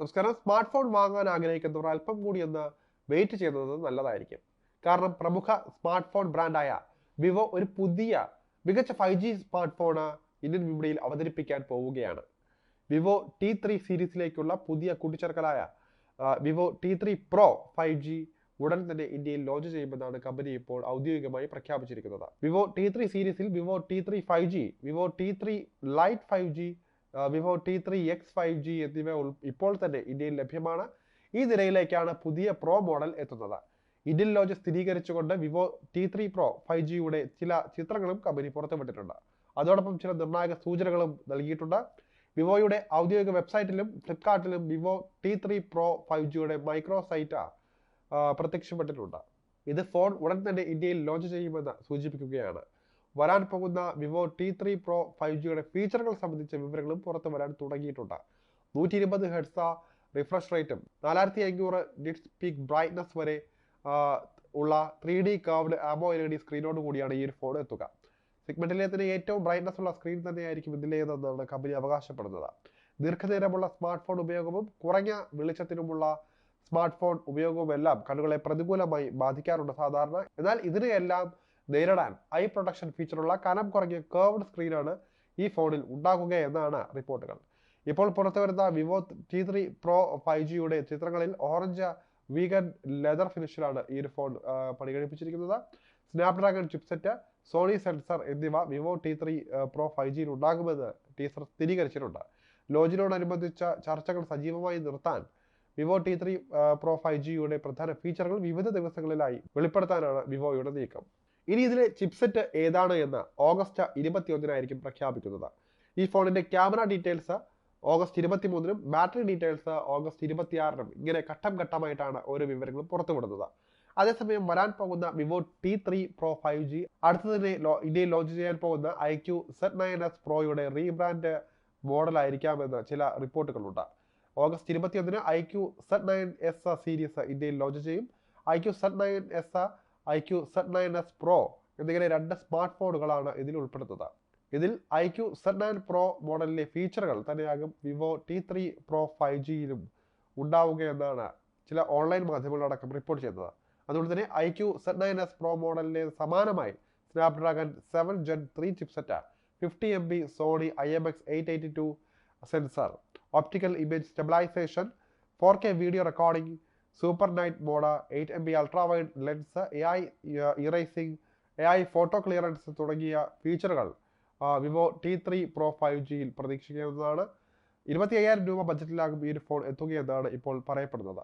നമസ്കാരം. Smart phone വാങ്ങാൻ ആഗ്രഹിക്കുന്നവർ അല്പം കൂടി ഒന്ന് വെയിറ്റ് ചെയ്യുന്നത് നല്ലതായിരിക്കും. കാരണം പ്രമുഖ സ്മാർട്ട് ഫോൺ ബ്രാൻഡായ വിവോ ഒരു പുതിയ മികച്ച five G smartphone Indian വിപണിയിൽ അവതരിപ്പിക്കാൻ പോവുകയാണ്. വിവോ ടി ത്രീ സീരീസിലേക്കുള്ള പുതിയ കൂട്ടിച്ചേർക്കലായ Vivo T three pro five G ഉടൻ തന്നെ ഇന്ത്യയിൽ ലോഞ്ച് ചെയ്യുമെന്നാണ് കമ്പനി ഇപ്പോൾ ഔദ്യോഗികമായി പ്രഖ്യാപിച്ചിരിക്കുന്നത്. വിവോ ടി ത്രീ സീരീസിൽ Vivo T three five G Vivo T three lite five G Vivo T three X five G എന്നിവ ഇപ്പോൾ തന്നെ ഇന്ത്യയിൽ ലഭ്യമാണ്. ഈ നിരയിലേക്കാണ് പുതിയ പ്രോ മോഡൽ എത്തുന്നത്. Indian launch സ്ഥിരീകരിച്ചുകൊണ്ട് Vivo T three pro five ജിയുടെ ചില ചിത്രങ്ങളും കമ്പനി പുറത്തുവിട്ടിട്ടുണ്ട്. അതോടൊപ്പം ചില നിർണായക സൂചനകളും നൽകിയിട്ടുണ്ട്. വിവോയുടെ ഔദ്യോഗിക വെബ്സൈറ്റിലും ഫ്ലിപ്കാർട്ടിലും Vivo T three pro five ജിയുടെ മൈക്രോ സൈറ്റ് പ്രത്യക്ഷപ്പെട്ടിട്ടുണ്ട്. ഇത് ഫോൺ ഉടൻ തന്നെ ഇന്ത്യയിൽ ലോഞ്ച് ചെയ്യുമെന്ന് സൂചിപ്പിക്കുകയാണ്. വരാൻ പോകുന്ന Vivo T three pro five ജിയുടെ ഫീച്ചറുകൾ സംബന്ധിച്ച വിവരങ്ങളും പുറത്തു വരാൻ തുടങ്ങിയിട്ടുണ്ട്. നൂറ്റി ഇരുപത് ഹെഡ്സ റിഫ്രഷ് റേറ്റും നാലായിരത്തി അഞ്ഞൂറ് നിറ്റ്സ് പീക്ക് ബ്രൈറ്റ്നസ് വരെ ഉള്ള three D curved AMOLED സ്ക്രീനോട് കൂടിയാണ് ഈ ഒരു ഫോൺ എത്തുക. സിഗ്മെന്റിലെ തന്നെ ഏറ്റവും ബ്രൈറ്റ്നസ് ഉള്ള സ്ക്രീൻ തന്നെയായിരിക്കും ഇതിലേതെന്നാണ് കമ്പനി അവകാശപ്പെടുന്നത്. ദീർഘനേരമുള്ള സ്മാർട്ട് ഫോൺ ഉപയോഗവും കുറഞ്ഞ വെളിച്ചത്തിനുമുള്ള സ്മാർട്ട് ഫോൺ ഉപയോഗവും എല്ലാം കണ്ണുകളെ പ്രതികൂലമായി ബാധിക്കാറുണ്ട് സാധാരണ. എന്നാൽ ഇതിനെയെല്ലാം നേരിടാൻ ഐ പ്രൊട്ടക്ഷൻ ഫീച്ചറുള്ള കനം കുറഞ്ഞ കേർവ്ഡ് സ്ക്രീനാണ് ഈ ഫോണിൽ ഉണ്ടാകുക എന്നാണ് റിപ്പോർട്ടുകൾ. ഇപ്പോൾ പുറത്തു വരുന്ന Vivo T three pro five ജിയുടെ ചിത്രങ്ങളിൽ ഓറഞ്ച് വീഗൻ ലെതർ ഫിനിഷിലാണ് ഈ ഒരു ഫോൺ പണികഴിപ്പിച്ചിരിക്കുന്നത് സ്നാപ്ഡ്രാഗൺ ചിപ്സെറ്റ് സോണി സെൻസർ എന്നിവ Vivo T three pro five ജിയിൽ ഉണ്ടാകുമെന്ന് ടീസർ സ്ഥിരീകരിച്ചിട്ടുണ്ട്. ലോഞ്ചിനോടനുബന്ധിച്ച ചർച്ചകൾ സജീവമായി നിർത്താൻ Vivo T three pro five ജിയുടെ പ്രധാന ഫീച്ചറുകൾ വിവിധ ദിവസങ്ങളിലായി വെളിപ്പെടുത്താനാണ് വിവോയുടെ നീക്കം. ഇനി ഇതിലെ ചിപ്സെറ്റ് ഏതാണ് എന്ന് ഓഗസ്റ്റ് ഇരുപത്തിയൊന്നിനായിരിക്കും പ്രഖ്യാപിക്കുന്നത്. ഈ ഫോണിന്റെ ക്യാമറ ഡീറ്റെയിൽസ് ഓഗസ്റ്റ് ഇരുപത്തിമൂന്നിനും ബാറ്ററി ഡീറ്റെയിൽസ് ഓഗസ്റ്റ് ഇരുപത്തിയാറിനും ഇങ്ങനെ ഘട്ടം ഘട്ടമായിട്ടാണ് ഓരോ വിവരങ്ങളും പുറത്തുവിടുന്നത്. അതേസമയം വരാൻ പോകുന്ന Vivo T three pro five G അടുത്തതിനെ ഇന്ത്യയിൽ ലോഞ്ച് ചെയ്യാൻ പോകുന്ന iQOO Z nine S പ്രോയുടെ റീബ്രാൻഡ് മോഡലായിരിക്കാമെന്ന് ചില റിപ്പോർട്ടുകളുണ്ട്. ഓഗസ്റ്റ് ഇരുപത്തിയൊന്നിന് iQOO Z nine S series ഇന്ത്യയിൽ ലോഞ്ച് ചെയ്യും. IQOO Z nine S iQOO Z nine S pro എന്നിങ്ങനെ രണ്ട് സ്മാർട്ട് ഫോണുകളാണ് ഇതിൽ ഉൾപ്പെടുന്നത് ഇതിൽ iQOO Z nine pro മോഡലിലെ ഫീച്ചറുകൾ തന്നെയാകും Vivo T three pro five ജിയിലും ഉണ്ടാവുകയെന്നാണ് ചില ഓൺലൈൻ മാധ്യമങ്ങളടക്കം റിപ്പോർട്ട് ചെയ്തത് അതുകൊണ്ട് തന്നെ iQOO Z nine S pro മോഡലിന് സമാനമായി Snapdragon seven gen three chipset fifty M B Sony I M X eight eighty two sensor optical image stabilisation four K video recording super night mode eight M B ultra wide lens A I erasing A I photo clearance തുടങ്ങിയ ഫീച്ചറുകൾ Vivo T three pro five ജിയിൽ പ്രതീക്ഷിക്കാവുന്നതാണ് ഇരുപത്തി അയ്യായിരം രൂപ ബജറ്റിലാകും ഈ ഒരു phone എത്തുകയെന്നാണ് ഇപ്പോൾ പറയപ്പെടുന്നത്.